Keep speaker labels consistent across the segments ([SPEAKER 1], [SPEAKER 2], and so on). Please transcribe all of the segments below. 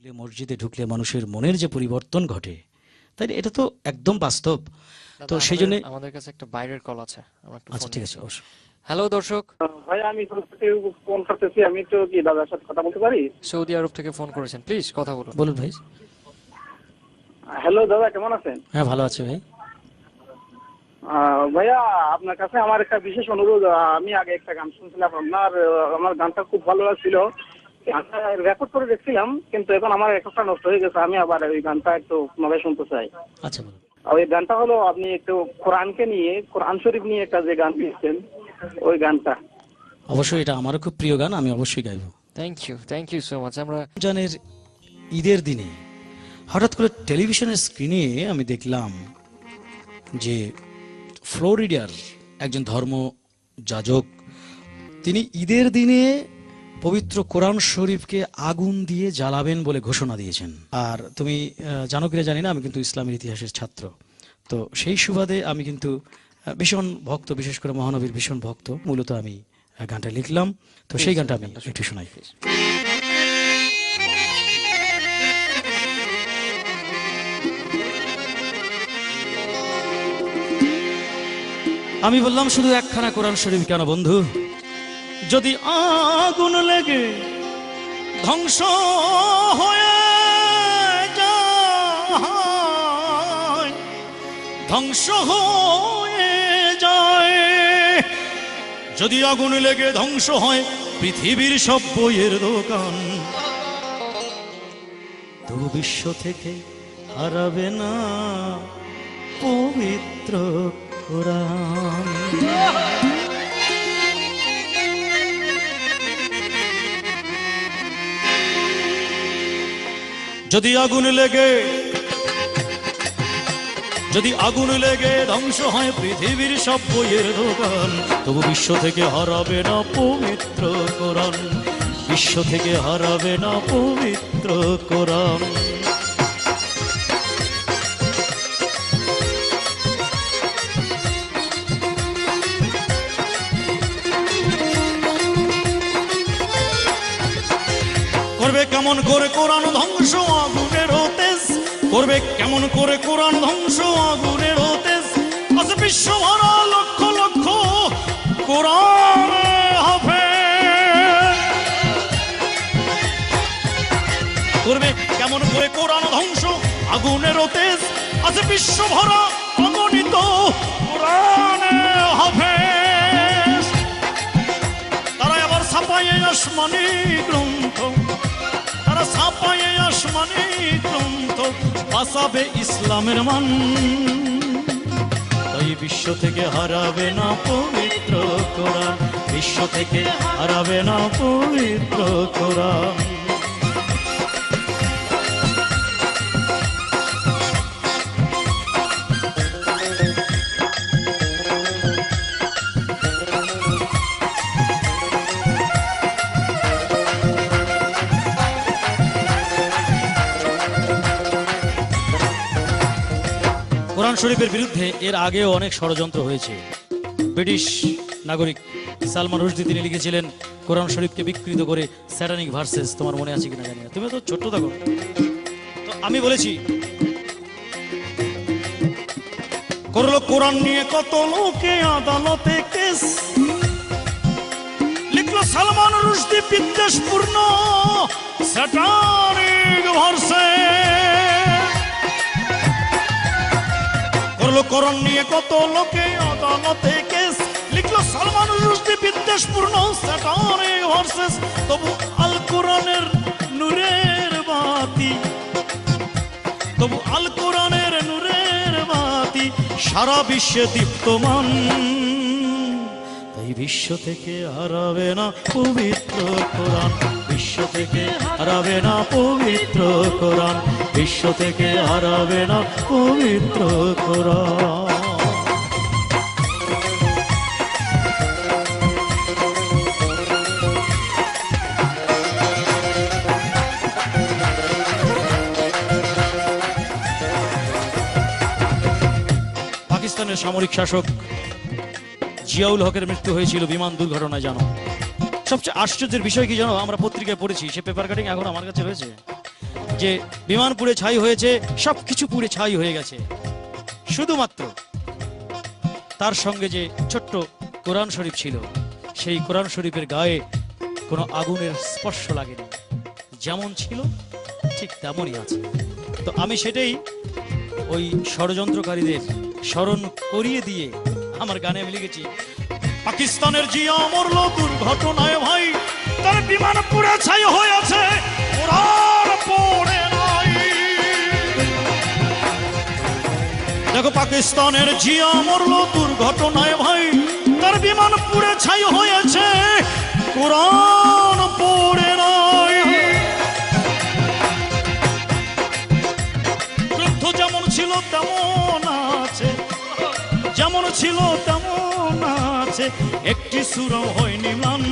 [SPEAKER 1] ঢুকলে মসজিদে ঢুকলে মানুষের মনের যে পরিবর্তন ঘটে তাই এটা তো একদম বাস্তব। তো সেই জন্য
[SPEAKER 2] আমাদের কাছে একটা বাইরের কল আছে।
[SPEAKER 1] আচ্ছা ঠিক আছে অবশ্যই।
[SPEAKER 2] হ্যালো দর্শক।
[SPEAKER 3] ভাই আমি ফোন করতেছি। আমি তো কি দাদার সাথে কথা বলতে পারি?
[SPEAKER 2] সৌদি আরব থেকে ফোন করেছেন। প্লিজ কথা বলুন।
[SPEAKER 1] বলুন ভাই।
[SPEAKER 3] হ্যালো দাদা কেমন আছেন?
[SPEAKER 1] হ্যাঁ ভালো আছে ভাই।
[SPEAKER 3] আহ, ভাইয়া আপনার কাছে আমার একটা বিশেষ অনুরোধ। আমি আগে একটা গান শুনছিলাম। আপনার আমার গানটা খুব ভালো লাগছিল। রেকর্ড করে দেখছিলাম কিন্তু এখন আমার রেকর্ডটা নষ্ট হয়ে গেছে। আমি আবার ওই গানটা একটু পুনরায় শুনতে চাই।
[SPEAKER 1] আচ্ছা বলুন।
[SPEAKER 3] আর ওই গানটা হলো আপনি একটু কোরআনকে নিয়ে কোরআন শরীফ নিয়ে একটা যে গান দিয়েছেন ওই গানটা।
[SPEAKER 1] অবশ্যই এটা আমারও খুব প্রিয় গান আমি অবশ্যই গাইবো।
[SPEAKER 2] Thank you thank you so much আমরা
[SPEAKER 1] রমজানের ঈদের দিনে হঠাৎ করে টেলিভিশনের স্ক্রিনে আমি দেখলাম যে ফ্লোরিডার একজন ধর্ম যাজক তিনি ঈদের দিনে পবিত্র কোরআন শরীফকে আগুন দিয়ে জ্বালাবেন বলে ঘোষণা দিয়েছেন। আর তুমি জানো কিনা জানি না, আমি কিন্তু ইসলামের ইতিহাসের ছাত্র। তো সেই সুবাদে আমি কিন্তু ভীষণ ভক্ত, বিশেষ করে মহানবীর ভীষণ ভক্ত, মূলত আমি গানটা লিখলাম। তো সেই গানটা আমি একটু শোনাই। আমি বললাম, শুধু একখানা কোরআন শরীফ কেন বন্ধু? যদি আগুন লেগে ধ্বংস হয়ে ধ্বংস হয়ে যায়। যদি আগুন লেগে ধ্বংস হয় পৃথিবীর সব বইয়ের দোকান, তো বিশ্ব থেকে হারাবে না পবিত্র কোরআন। যদি আগুন লেগে, যদি আগুন লেগে ধ্বংস হয় পৃথিবীর সব বইয়ের দোকান, তবু বিশ্ব থেকে হারাবে না পবিত্র কোরআন। বিশ্ব থেকে হারাবে না পবিত্র কোরআন। কেমন করে কোরআন ধ্বংস, আগুনের হতেস? করবে কেমন করে কোরআন ধ্বংস, আগুনের হতেস? আছে বিশ্ব ভরা লক্ষ লক্ষ কোরআন হবে করবে কেমন করে কোরআন ধ্বংস, আগুনের তেজ আছে বিশ্ব ভরা অগণিত কোরআন হবে তারা আবার ছাপায়ে আসমানি গ্রন্থ। বাঁচাবে ইসলামের মান। তাই বিশ্ব থেকে হারাবে না পবিত্র কোরআন। বিশ্ব থেকে হারাবে না পবিত্র কোরআন। শরীফের বিরুদ্ধে এর আগেও অনেক ষড়যন্ত্র হয়েছে। ব্রিটিশ নাগরিক সালমান রুশদি তিনি লিখেছিলেন, কোরআন শরীফকে বিকৃত করে স্যাটানিক ভার্সেস তোমার মনে আছে কিনা জানি না। তুমি তো ছোট্ট থাকো। তো আমি বলেছি, করল কোরআন নিয়ে কত লোকে আদালতে কেস। লিখলো সালমান রুশদি বিদ্বেষপূর্ণ স্যাটানিক ভার্সেস। করণ নিয়ে কত লোকে আদালতে কেস। লিখলো সালমান রুশদি বিদ্বেষপূর্ণ, স্যাটারে ভার্সেস তবু আল কোরআনের নূরের বাতি। তবু আল কোরআনের নূরের বাতি। সারা বিশ্বে দীপ্তমান। বিশ্ব থেকে হারাবে না পবিত্র কোরআন। বিশ্ব থেকে হারাবে না পবিত্র কোরআন। বিশ্ব থেকে হারাবে না পবিত্র কোরআন। পাকিস্তানের সামরিক শাসক জিয়াউল হকের মৃত্যু হয়েছিল, বিমান দুর্ঘটনায় জানো। সবচেয়ে আশ্চর্যের বিষয় কি জানো, আমরা পত্রিকায় পড়েছি, সে পেপার কাটিং এখন আমার কাছে রয়েছে যে বিমান পুড়ে ছাই হয়েছে, সবকিছু পুড়ে ছাই হয়ে গেছে। শুধুমাত্র তার সঙ্গে যে ছোট্ট কোরআন শরীফ ছিল, সেই কোরআন শরীফের গায়ে কোনো আগুনের স্পর্শ লাগেনি। যেমন ছিল, ঠিক তেমনই আছে। তো আমি সেটাই ওই ষড়যন্ত্রকারীদের স্মরণ করিয়ে দিয়ে আমার গানে আমি লিখেছি, পাকিস্তানের জিয়া মরল দুর্ঘটনায় ভাই, তার বিমান পুরে ছাই হয়েছে দেখো, পাকিস্তানের জিয়া মরল দুর্ঘটনায় ভাই, তার বিমান পুরে ছাই হয়েছে কোরআন ছিল তেমন আছে, একটি সুর হয়নি মান।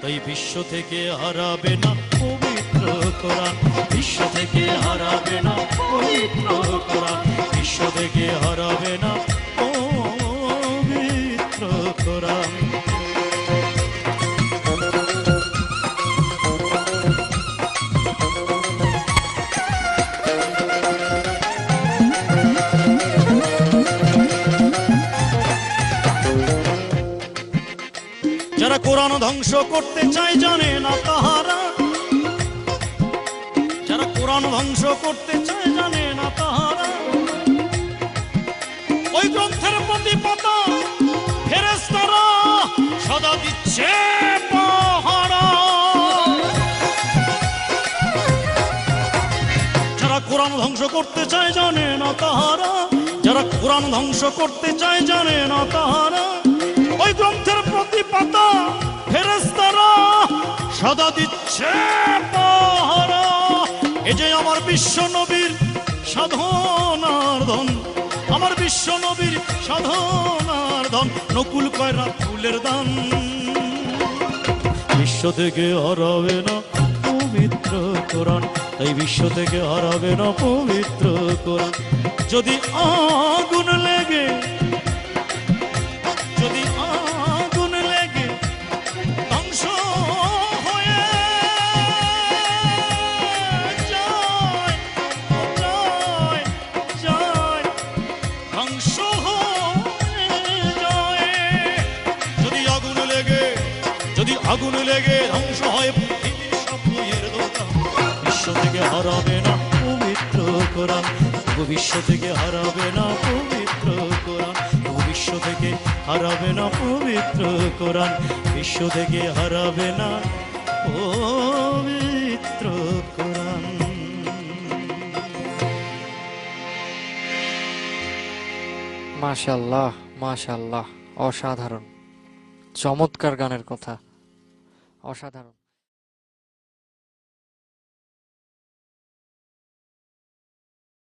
[SPEAKER 1] তাই বিশ্ব থেকে হারাবে না পবিত্র করা বিশ্ব থেকে হারাবে না পবিত্র করা বিশ্ব থেকে হারাবে না পবিত্র কোরআন। ধ্বংস করতে চায় জানে না তাহারা। যারা কোরআন ধ্বংস করতে চায় জানে না তাহারা। ওই গ্রন্থের প্রতি পাতা ফেরেশতারা সদা দিচ্ছে যারা ধ্বংস করতে চায় জানে না তাহারা। যারা কোরআন ধ্বংস করতে চায় জানে না তাহারা। ওই গ্রন্থের প্রতি পাতা সদা দিচ্ছে পাহারা এ যে আমার বিশ্ব নবীর সাধনার ধন আমার বিশ্ব নবীর সাধনার ধন নকুল কয়রা ফুলের দান। বিশ্ব থেকে হারাবে না পবিত্র কোরআন, তাই বিশ্ব থেকে হারাবে না পবিত্র কোরআন। যদি আগুন লেগে কোরআন বিশ্ব থেকে হারাবে না পবিত্র কোরআন বিশ্ব থেকে হারাবে না পবিত্র কোরআন বিশ্ব থেকে হারাবে না পবিত্র কোরআন
[SPEAKER 2] মাশাল্লাহ মাশাল্লাহ অসাধারণ। চমৎকার গানের কথা। অসাধারণ।